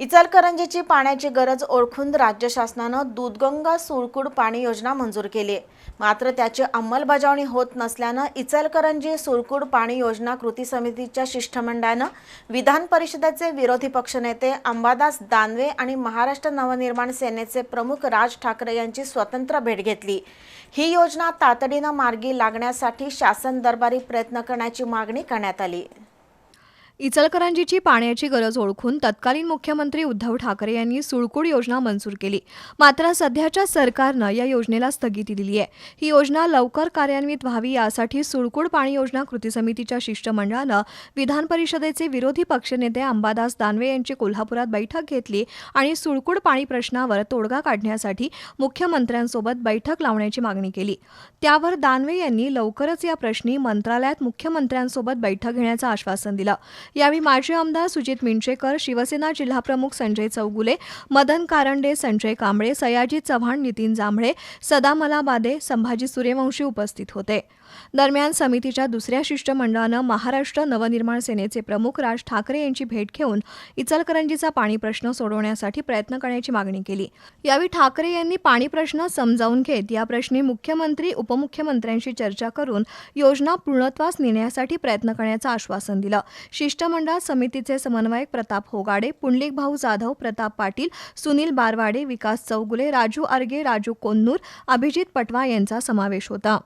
इचलकरंजीची पाण्याची गरज ओळखून राज्य शासनानं दूधगंगा सुळकूड पाणी योजना मंजूर केली. मात्र त्याची अंमलबजावणी होत नसल्यानं इचलकरंजी सुळकूड पाणी योजना कृती समितीच्या शिष्टमंडळानं विधान परिषदेचे विरोधी पक्षनेते अंबादास दानवे आणि महाराष्ट्र नवनिर्माण सेनेचे प्रमुख राज ठाकरे यांची स्वतंत्र भेट घेतली. ही योजना तातडीनं मार्गी लागण्यासाठी शासन दरबारी प्रयत्न करण्याची मागणी करण्यात आली. इचलकरंजीची पाण्याची गरज ओळखून तत्कालीन मुख्यमंत्री उद्धव ठाकरे यांनी सुळकूड योजना मंजूर केली. मात्र सध्याच्या सरकारनं या योजनेला स्थगिती दिली आहे. ही योजना लवकर कार्यान्वित व्हावी यासाठी सुळकूड पाणी योजना कृती समितीच्या शिष्टमंडळानं विधान परिषदेचे विरोधी पक्षनेते अंबादास दानवे यांची कोल्हापुरात बैठक घेतली आणि सुळकूड पाणी प्रश्नावर तोडगा काढण्यासाठी मुख्यमंत्र्यांसोबत बैठक लावण्याची मागणी केली. त्यावर दानवे यांनी लवकरच या प्रश्नी मंत्रालयात मुख्यमंत्र्यांसोबत बैठक घेण्याचं आश्वासन दिलं. यावेळी माजी आमदार सुजित मिंचेकर शिवसेना जिल्हाप्रमुख संजय चौगुले मदन कारंडे संजय कांबळे सयाजी चव्हाण नितीन जांभळे सदामला बादे संभाजी सूर्यवंशी उपस्थित होते. दरम्यान समितीच्या दुसऱ्या शिष्टमंडळानं महाराष्ट्र नवनिर्माण सेनेचे प्रमुख राज ठाकरे यांची भेट घेऊन इचलकरंजीचा पाणी प्रश्न सोडवण्यासाठी प्रयत्न करण्याची मागणी केली. यावेळी ठाकरे यांनी पाणी प्रश्न समजावून घेत या प्रश्नी मुख्यमंत्री उपमुख्यमंत्र्यांशी चर्चा करून योजना पूर्णत्वास नेण्यासाठी प्रयत्न करण्याचं आश्वासन दिलं. शिष्टमंडळ समितीचे समन्वयक प्रताप होगाडे पुंडलिक भाऊ जाधव प्रताप पाटील सुनील बारवाडे विकास चौगुले राजू आर्गे राजू कोन्नूर अभिजित पटवा यांचा समावेश होता.